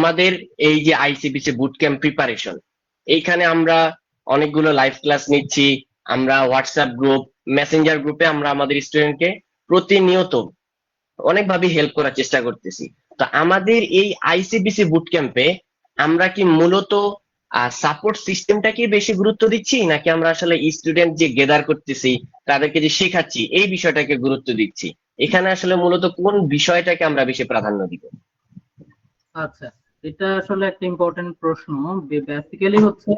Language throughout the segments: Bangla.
আমাদের এই যে আইসিবিসি বুট ক্যাম্প প্রিপারেশন এইখানে আমরা অনেকগুলো লাইভ ক্লাস নিচ্ছি। আমরা হোয়াটসঅ্যাপ গ্রুপ মেসেঞ্জার গ্রুপে আমরা আমাদের স্টুডেন্টকে প্রতিনিয়ত অনেকভাবে হেল্প করার চেষ্টা করতেছি। তো আমাদের এই আইসিবিসি বুট ক্যাম্পে আমরা কি মূলত সাপোর্ট সিস্টেমটাকে বেশি গুরুত্ব দিচ্ছি? নাকি আমরা আসলে স্টুডেন্ট যে গেদার করতেছি, তাদেরকে যে শেখাচ্ছি, এই বিষয়টাকে গুরুত্ব দিচ্ছি? এখানে আসলে মূলত কোন বিষয়টাকে আমরা বেশি প্রাধান্য দিব? আচ্ছা। এটা আসলে একটা ইম্পর্টেন্ট প্রশ্ন। বেসিক্যালি হচ্ছে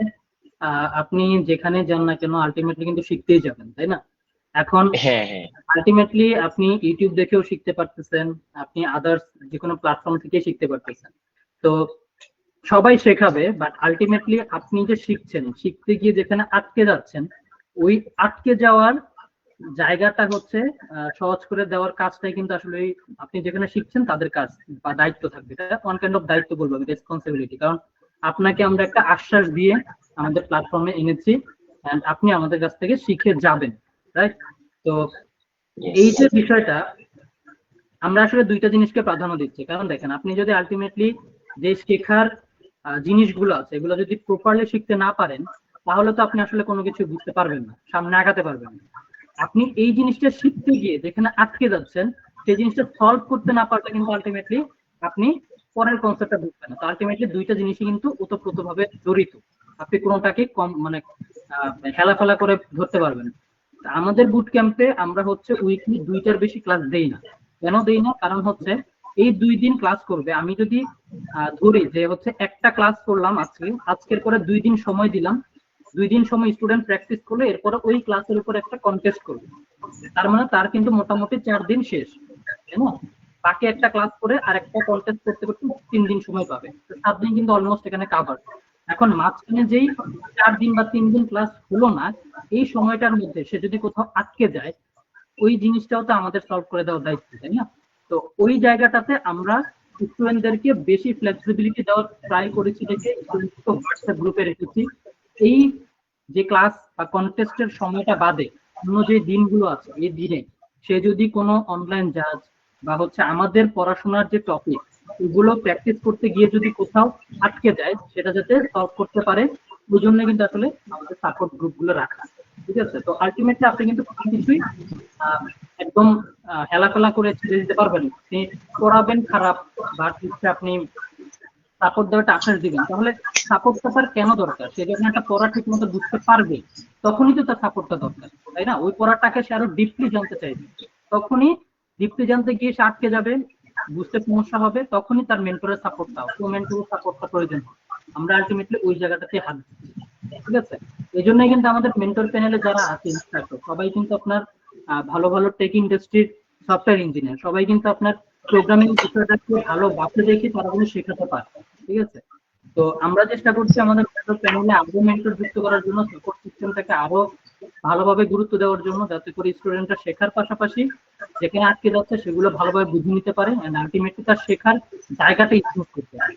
আপনি যেখানে যান না কেন আলটিমেটলি কিন্তু শিখতেই যাবেন তাই না? এখন হ্যাঁ হ্যাঁ। আলটিমেটলি আপনি ইউটিউব দেখেও শিখতে পারতেছেন আপনি আদার্স যে কোনো প্ল্যাটফর্ম থেকে শিখতে পারতেছেন। তো সবাই শেখাবে বাট আলটিমেটলি আপনি যে শিখছেন শিখতে গিয়ে যেখানে আটকে যাচ্ছেন ওই আটকে যাওয়ার জায়গাটা হচ্ছে সহজ করে দেওয়ার কাজটাই কিন্তু আসলে আপনি যেখানে শিখছেন তাদের কাজ বা দায়িত্ব থাকবে। এটা ওয়ান কাইন্ড অফ দায়িত্ব বলব আমি রেসপন্সিবিলিটি কারণ আপনাকে আমরা একটা আশ্বাস দিয়ে আমাদের প্ল্যাটফর্মে এনেছি and আপনি আমাদের কাছ থেকে শিখে যাবেন রাইট তো এই যে বিষয়টা আমরা আসলে দুইটা জিনিসকে প্রাধান্য দিচ্ছি। কারণ দেখেন আপনি যদি আলটিমেটলি যে শেখার জিনিসগুলো আছে এগুলো যদি প্রপারলি শিখতে না পারেন তাহলে তো আপনি আসলে কোনো কিছু বুঝতে পারবেন না সামনে আগাতে পারবেন না। আপনি এই জিনিসটা শিখতে গিয়ে যেখানে আটকে যাচ্ছেন, সেই জিনিসটা সলভ করতে না পারলে কিন্তু আলটিমেটলি আপনি পরের কনসেপ্টটা বুঝবেন না। তো আলটিমেটলি দুইটা জিনিসই কিন্তু ওতপ্রোত ভাবে জড়িত। আপনি কোনোটাকে কম মানে হেলাফেলা করে ধরতে পারবেন আমাদের বুট ক্যাম্পে আমরা হচ্ছে উইকলি দুইটার বেশি ক্লাস দেই না। কেন দেই না? কারণ হচ্ছে এই দুই দিন ক্লাস করবে। আমি যদি ধরি যে হচ্ছে একটা ক্লাস করলাম আজকে, আজকের পরে দুই দিন সময় দিলাম দুই দিন সময় স্টুডেন্ট প্র্যাকটিস করলে এরপরে ওই ক্লাসের উপর একটা কন্টেস্ট করবে। তার মানে তার কিন্তু মোটামুটি চার দিন শেষ বাকি একটা ক্লাস করে আর একটা কন্টেস্ট করতে করতে তিন দিন সময় পাবে। সাত দিন কিন্তু অলমোস্ট এখানে কাভার এখন মাঝখানে যেই চার দিন বা তিন দিন ক্লাস হলো না, এই সময়টার মধ্যে সে যদি কোথাও আটকে যায়, ওই জিনিসটাও তো আমাদের সলভ করে দেওয়ার দায়িত্ব, তাই না? তো ওই জায়গাটাতে আমরা স্টুডেন্টদেরকে বেশি ফ্লেক্সিবিলিটি দেওয়ার ট্রাই করেছি দেখে হোয়াটসঅ্যাপ গ্রুপে রেখেছি। এই যে ক্লাস বা কন্টেস্টের সময়টা বাদে অন্য যে দিনগুলো আছে, এই দিনে সে যদি কোনো অনলাইন জাজ বা হচ্ছে আমাদের পড়াশোনার যে টপিক এগুলো প্র্যাকটিস করতে গিয়ে যদি কোথাও আটকে যায়, সেটা যাতে সলভ করতে পারে, ওই জন্য কিন্তু আসলে আমাদের সাপোর্ট গ্রুপগুলো রাখা ঠিক আছে তো আলটিমেটলি আপনি কিন্তু কোনো কিছুই একদম হেলাফেলা করে ছেড়ে দিতে পারবেন না। পড়াবেন খারাপ, বা আপনি সাপোর্ট দেওয়াটা আশ্বাস দিবেন তাহলে সাপোর্টটা তার কেন দরকার? সে যখন একটা পড়া ঠিক মতো বুঝতে পারবে তখনই তো তার সাপোর্টটা দরকার তাই না? ওই পড়াটাকে সে আরও ডিপলি জানতে চাইবে। তখনই ডিপলি জানতে গিয়ে সে আটকে যাবে বুঝতে সমস্যা হবে তখনই তার মেন্টরের সাপোর্টটা তো মেন্টরের সাপোর্টটা প্রয়োজন হবে। আমরা আলটিমেটলি ওই জায়গাটাতে হাত ঠিক আছে? এই জন্যই কিন্তু আমাদের মেন্টর প্যানেলে যারা আছে instructor, সবাই কিন্তু আপনার ভালো ভালো টেক ইন্ডাস্ট্রির সফটওয়্যার ইঞ্জিনিয়ার সবাই কিন্তু আপনার প্রোগ্রামিং বিষয়টাকে ভালো বাপে দেখে তারা কিন্তু শেখাতে পারে ঠিক আছে? তো আমরা চেষ্টা করছি আমাদের প্যানেলে আরও মেন্টর যুক্ত করার জন্য সাপোর্ট সিস্টেমটাকে আরও ভালোভাবে গুরুত্ব দেওয়ার জন্য, যাতে করে স্টুডেন্টরা শেখার পাশাপাশি যেখানে আটকে যাচ্ছে সেগুলো ভালোভাবে বুঝে নিতে পারে অ্যান্ড আলটিমেটলি তার শেখার জায়গাটা ইম্প্রুভ করতে পারে।